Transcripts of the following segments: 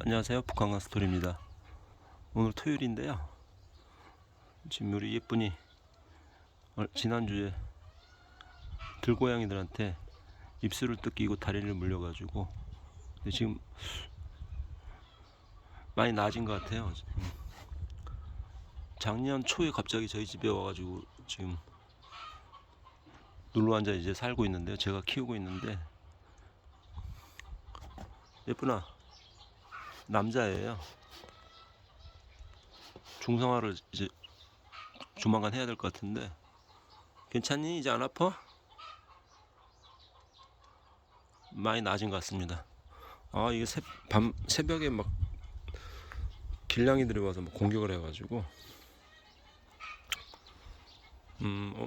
안녕하세요. 북한강 스토리입니다. 오늘 토요일인데요. 지금 우리 예쁜이 얼- 지난주에 들고양이들한테 입술을 뜯기고 다리를 물려가지고 근데 지금 많이 나아진 것 같아요. 작년 초에 갑자기 저희 집에 와가지고 지금 눌러 앉아 이제 살고 있는데요. 제가 키우고 있는데. 예쁘나 남자예요. 중성화를 이제 조만간 해야 될 것 같은데 괜찮니? 이제 안 아파? 많이 나아진 것 같습니다. 아 이게 새, 밤 새벽에 막 길냥이들이 와서 막 공격을 해가지고 음 어,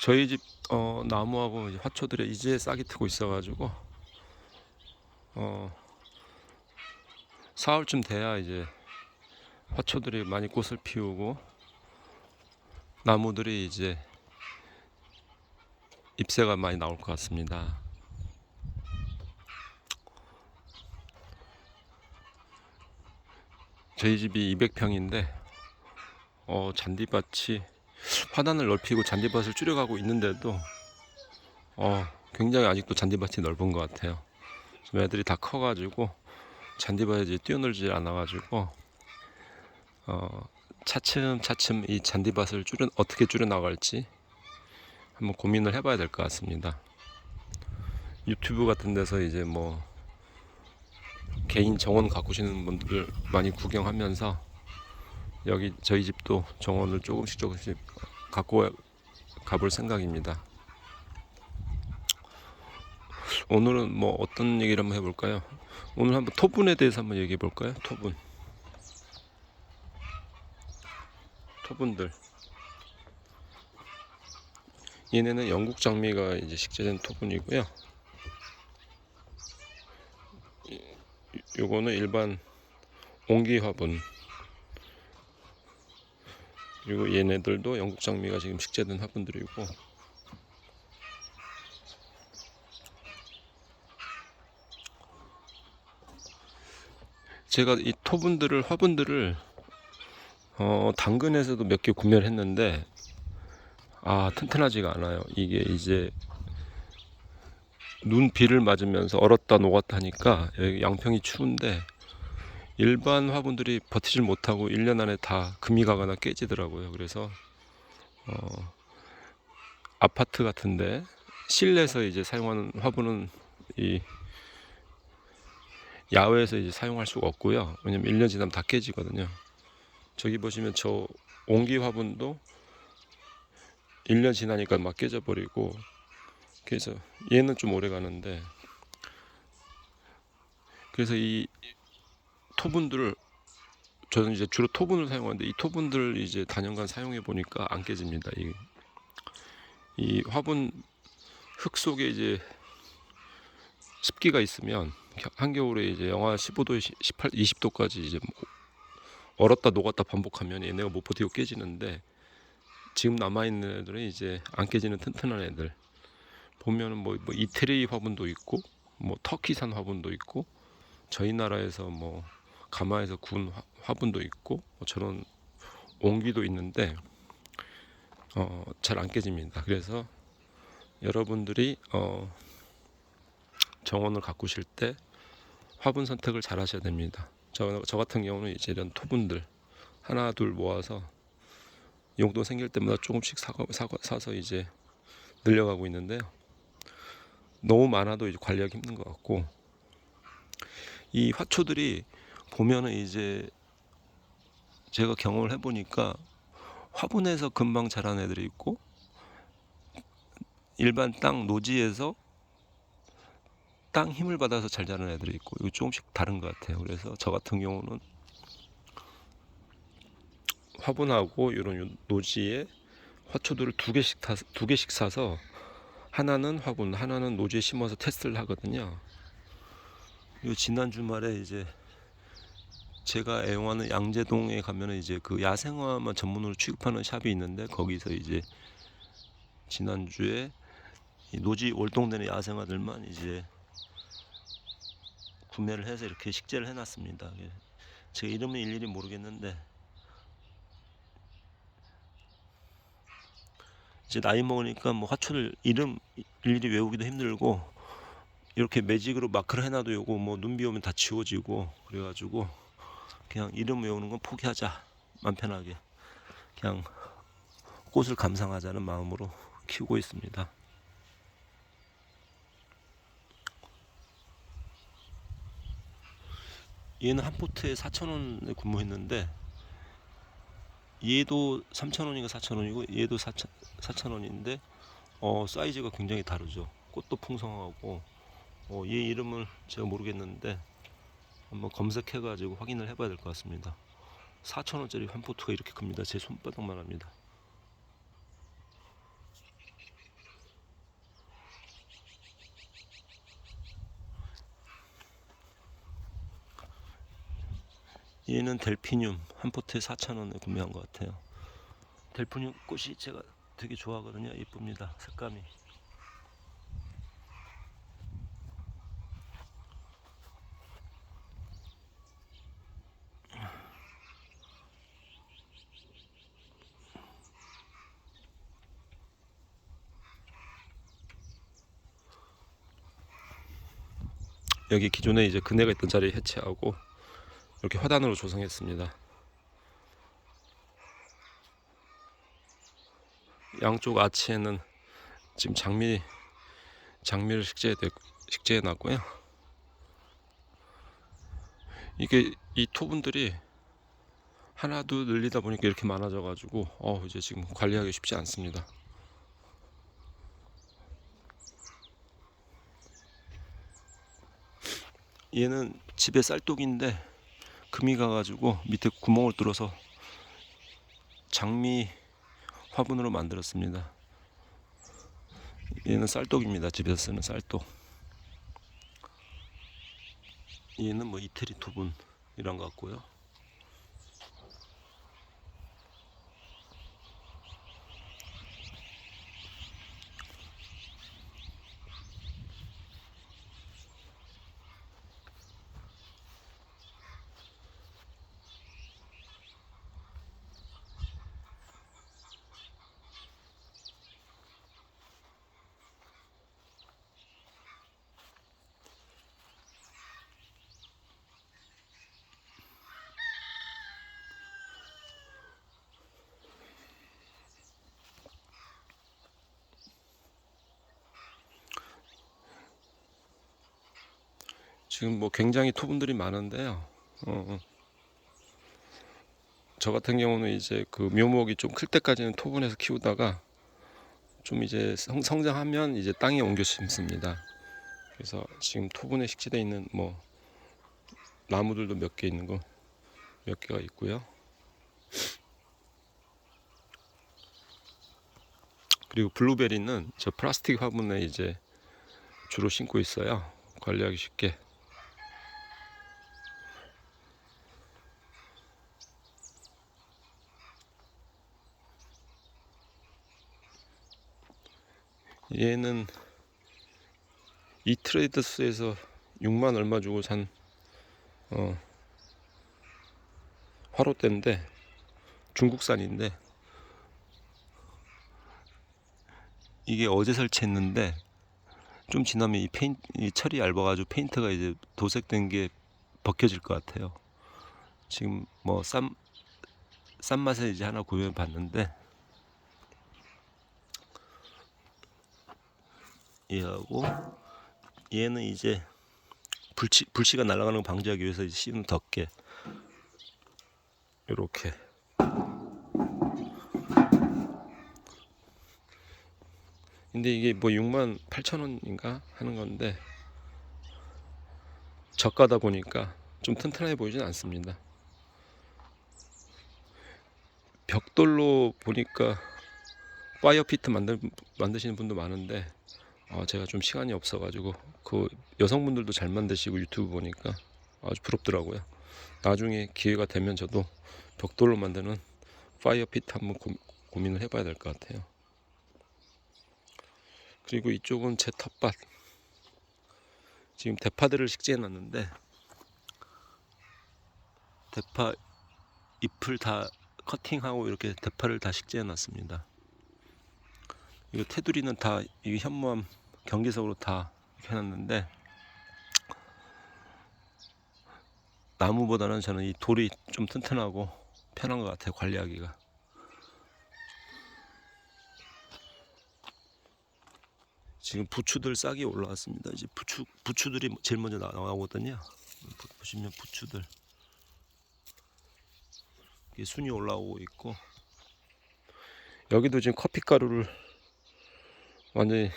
저희 집 어, 나무하고 이제 화초들에 이제 싹이 트고 있어가지고 어, 사월쯤 돼야 이제 화초들이 많이 꽃을 피우고 나무들이 이제 잎새가 많이 나올 것 같습니다. 저희 집이 200평인데 어, 잔디밭이 화단을 넓히고 잔디밭을 줄여가고 있는데도 어, 굉장히 아직도 잔디밭이 넓은 것 같아요. 지금 애들이 다 커가지고 잔디밭에 이제 뛰어놀지 않아가지고 어, 차츰 차츰 이 잔디밭을 줄여 어떻게 줄여 나갈지 한번 고민을 해봐야 될 것 같습니다. 유튜브 같은 데서 이제 뭐 개인 정원 가꾸시는 분들 많이 구경하면서 여기 저희 집도 정원을 조금씩 조금씩 갖고 가볼 생각입니다. 오늘은 뭐 어떤 얘기를 한번 해볼까요? 오늘 한번 토분에 대해서 한번 얘기해 볼까요? 토분. 토분들. 얘네는 영국 장미가 이제 식재된 토분이고요. 이- 요거는 일반 옹기 화분. 그리고 얘네들도 영국 장미가 지금 식재된 화분들이고 제가 이 토분들을 화분들을 어, 당근에서도 몇 개 구매를 했는데 아 튼튼하지가 않아요. 이게 이제 눈 비를 맞으면서 얼었다 녹았다 하니까 양평이 추운데 일반 화분들이 버티질 못하고 1년 안에 다 금이 가거나 깨지더라고요. 그래서 어, 아파트 같은데 실내에서 이제 사용하는 화분은 이 야외에서 이제 사용할 수가 없고요. 왜냐면 1년 지나면 다 깨지거든요. 저기 보시면 저 옹기 화분도 1년 지나니까 막 깨져 버리고 그래서 얘는 좀 오래 가는데 그래서 이 토분들을 저는 이제 주로 토분을 사용하는데 이 토분들 이제 단연간 사용해 보니까 안 깨집니다. 이, 이 화분 흙 속에 이제 습기가 있으면 한겨울에 이제 영하 15도, 18, 20도까지 이제 뭐 얼었다 녹았다 반복하면 얘네가 못 버티고 깨지는데 지금 남아 있는 애들은 이제 안 깨지는 튼튼한 애들 보면은 뭐, 뭐 이태리 화분도 있고 뭐 터키산 화분도 있고 저희 나라에서 뭐 가마에서 구운 화- 화분도 있고 뭐 저런 옹기도 있는데 어, 잘 안 깨집니다. 그래서 여러분들이 어, 정원을 가꾸실 때 화분 선택을 잘 하셔야 됩니다. 저, 저 같은 경우는 이제 이런 토분들 하나 둘 모아서 용돈 생길 때마다 조금씩 사, 사, 사서 이제 늘려가고 있는데요. 너무 많아도 이제 관리하기 힘든 것 같고 이 화초들이 보면은 이제 제가 경험을 해보니까 화분에서 금방 자란 애들이 있고 일반 땅 노지에서 땅 힘을 받아서 잘 자라는 애들이 있고 이거 조금씩 다른 것 같아요. 그래서 저 같은 경우는 화분하고 이런 노지에 화초들을 두 개씩 타, 두 개씩 사서 하나는 화분, 하나는 노지에 심어서 테스트를 하거든요. 요 지난 주말에 이제 제가 애용하는 양재동에 가면은 이제 그 야생화만 전문으로 취급하는 샵이 있는데 거기서 이제 지난주에 이 노지 월동되는 야생화들만 이제 구매를 해서 이렇게 식재를 해놨습니다. 예. 제가 이름은 일일이 모르겠는데 이제 나이 먹으니까 뭐 화초를 이름 일일이 외우기도 힘들고 이렇게 매직으로 마크를 해놔도 요거 뭐 눈비 오면 다 지워지고 그래가지고 그냥 이름 외우는 건 포기하자 맘 편하게 그냥 꽃을 감상하자는 마음으로 키우고 있습니다. 얘는 한 포트에 4,000원에 근무했는데 얘도 3,000원인가 4,000원이고 얘도 4,000, 4,000원인데 어, 사이즈가 굉장히 다르죠. 꽃도 풍성하고 어, 얘 이름을 제가 모르겠는데 한번 검색해 가지고 확인을 해 봐야 될 것 같습니다. 4,000원짜리 한 포트가 이렇게 큽니다. 제 손바닥만 합니다. 얘는 델피늄 한 포트에 4,000원에 구매한 것 같아요. 델피늄 꽃이 제가 되게 좋아하거든요. 이쁩니다. 색감이. 여기 기존에 이제 그네가 있던 자리 해체하고 이렇게 화단으로 조성했습니다. 양쪽 아치에는 지금 장미 장미를 식재해 식재해 놨고요. 이게 이 토분들이 하나도 늘리다 보니까 이렇게 많아져 가지고 어 이제 지금 관리하기 쉽지 않습니다. 얘는 집에 쌀독인데 금이 가가지고 밑에 구멍을 뚫어서 장미 화분으로 만들었습니다. 얘는 쌀독입니다. 집에서 쓰는 쌀독. 얘는 뭐 이태리 토분 이런 것 같고요. 지금 뭐 굉장히 토분들이 많은데요. 어, 저 같은 경우는 이제 그 묘목이 좀 클 때까지는 토분에서 키우다가 좀 이제 성, 성장하면 이제 땅에 옮겨 심습니다. 그래서 지금 토분에 식재되어 있는 뭐 나무들도 몇 개 있는 거 몇 개가 있고요. 그리고 블루베리는 저 플라스틱 화분에 이제 주로 심고 있어요. 관리하기 쉽게. 얘는 이 트레이더스에서 6만 얼마 주고 산 어, 화로대인데 중국산인데 이게 어제 설치했는데 좀 지나면 이 페인 이 철이 얇아가지고 페인트가 이제 도색된 게 벗겨질 것 같아요. 지금 뭐싼싼 맛에 이제 하나 구매해 봤는데 얘하고 얘는 이제 불치 불씨가 날아가는 거 방지하기 위해서 이제 씌운 덮개 이렇게 근데 이게 뭐 6만 8천 원인가 하는 건데 저가다 보니까 좀 튼튼해 보이진 않습니다. 벽돌로 보니까 파이어 피트 만들, 만드시는 분도 많은데 어, 제가 좀 시간이 없어가지고 그 여성분들도 잘 만드시고 유튜브 보니까 아주 부럽더라고요. 나중에 기회가 되면 저도 벽돌로 만드는 파이어 피트 한번 고, 고민을 해봐야 될 것 같아요. 그리고 이쪽은 제 텃밭. 지금 대파들을 식재해 놨는데 대파 잎을 다 커팅하고 이렇게 대파를 다 식재해 놨습니다. 이거 테두리는 다 이게 현무암 경계석으로 다 해놨는데 나무보다는 저는 이 돌이 좀 튼튼하고 편한 것 같아요 관리하기가. 지금 부추들 싹이 올라왔습니다. 이제 부추 부추들이 제일 먼저 나- 나오거든요. 보- 보시면 부추들 이게 순이 올라오고 있고 여기도 지금 커피 가루를 완전히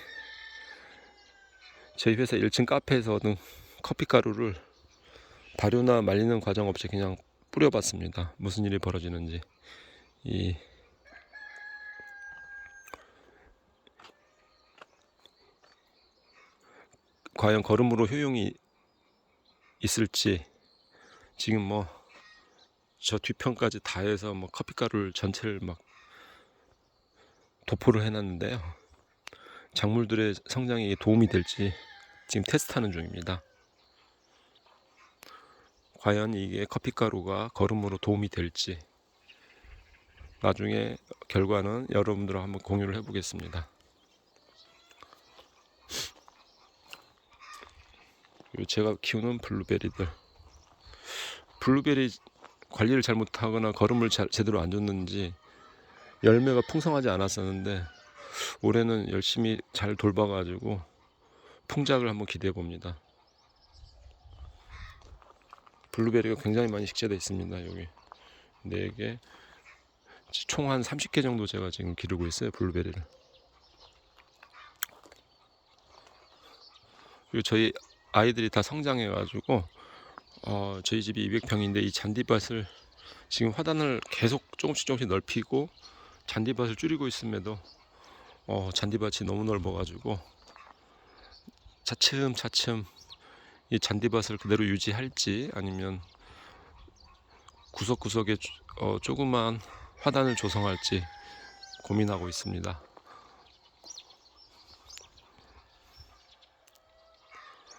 저희 회사 1층 카페에서 얻은 커피 가루를 발효나 말리는 과정 없이 그냥 뿌려봤습니다. 무슨 일이 벌어지는지 이 과연 거름으로 효용이 있을지 지금 뭐 저 뒤편까지 다 해서 뭐 커피 가루를 전체를 막 도포를 해놨는데요. 작물들의 성장에 도움이 될지 지금 테스트하는 중입니다. 과연 이게 커피 가루가 거름으로 도움이 될지 나중에 결과는 여러분들과 한번 공유를 해보겠습니다. 제가 키우는 블루베리들 블루베리 관리를 잘못하거나 잘, 제대로 안 줬는지 열매가 풍성하지 않았었는데 올해는 열심히 잘 돌봐가지고 풍작을 한번 기대해 봅니다. 블루베리가 굉장히 많이 식재되어 있습니다. 여기 4개 총 한 30개 정도 제가 지금 기르고 있어요. 블루베리를. 그리고 저희 아이들이 다 성장해 가지고 어, 저희 집이 200평인데 이 잔디밭을 지금 화단을 계속 조금씩 조금씩 넓히고 잔디밭을 줄이고 있음에도 어, 잔디밭이 너무 넓어가지고 차츰 차츰 이 잔디밭을 그대로 유지할지 아니면 구석구석에 조- 어, 조그만 화단을 조성할지 고민하고 있습니다.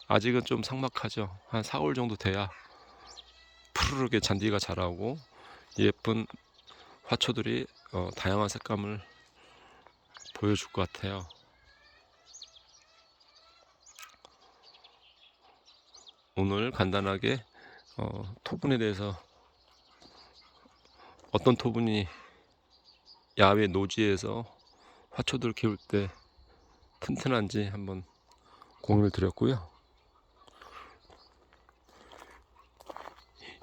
아직은 좀 삭막하죠. 한 4월 정도 돼야 푸르르게 잔디가 자라고 예쁜 화초들이 어, 다양한 색감을 보여줄 것 같아요. 오늘 간단하게 어, 토분에 대해서 어떤 토분이 야외 노지에서 화초들 키울 때 튼튼한지 한번 공유를 드렸고요.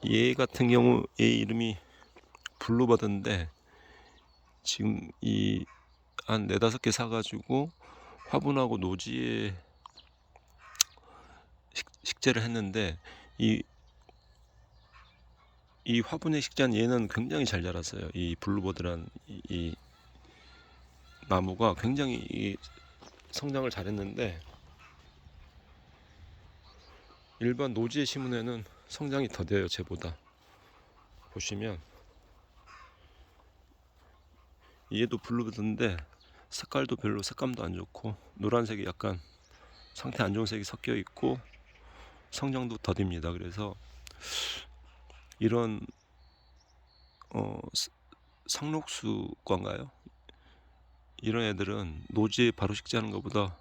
얘 같은 경우 얘 이름이 블루버드인데 지금 이 한 네다섯 개 사가지고 화분하고 노지에 식, 식재를 했는데 이, 이 화분에 식재한 얘는 굉장히 잘 자랐어요. 이 블루버드란 이, 이 나무가 굉장히 이 성장을 잘했는데 일반 노지에 심은 애는 성장이 더뎌요 쟤보다 보시면 얘도 블루버드인데 색깔도 별로 색감도 안 좋고 노란색이 약간 상태 안 좋은 색이 섞여 있고 성장도 더딥니다 그래서 이런 어 스- 상록수과인가요? 이런 애들은 노지에 바로 식재하는 것보다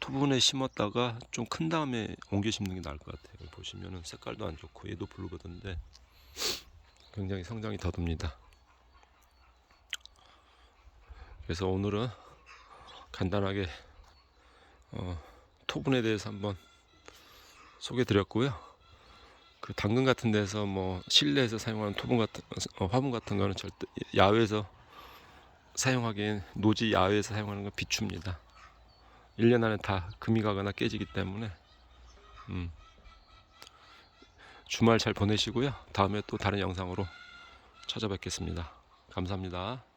토분에 심었다가 좀 큰 다음에 옮겨 심는 게 나을 것 같아요. 보시면은 색깔도 안 좋고 얘도 블루거든데 굉장히 성장이 더딥니다. 그래서 오늘은 간단하게 어, 토분에 대해서 한번 소개해 드렸고요. 그 당근 같은 데서 뭐 실내에서 사용하는 토분 같은 어, 화분 같은 거는 절대 야외에서 사용하기엔 노지 야외에서 사용하는 건 비춥니다. 1년 안에 다 금이 가거나 깨지기 때문에 음, 주말 잘 보내시고요. 다음에 또 다른 영상으로 찾아뵙겠습니다. 감사합니다.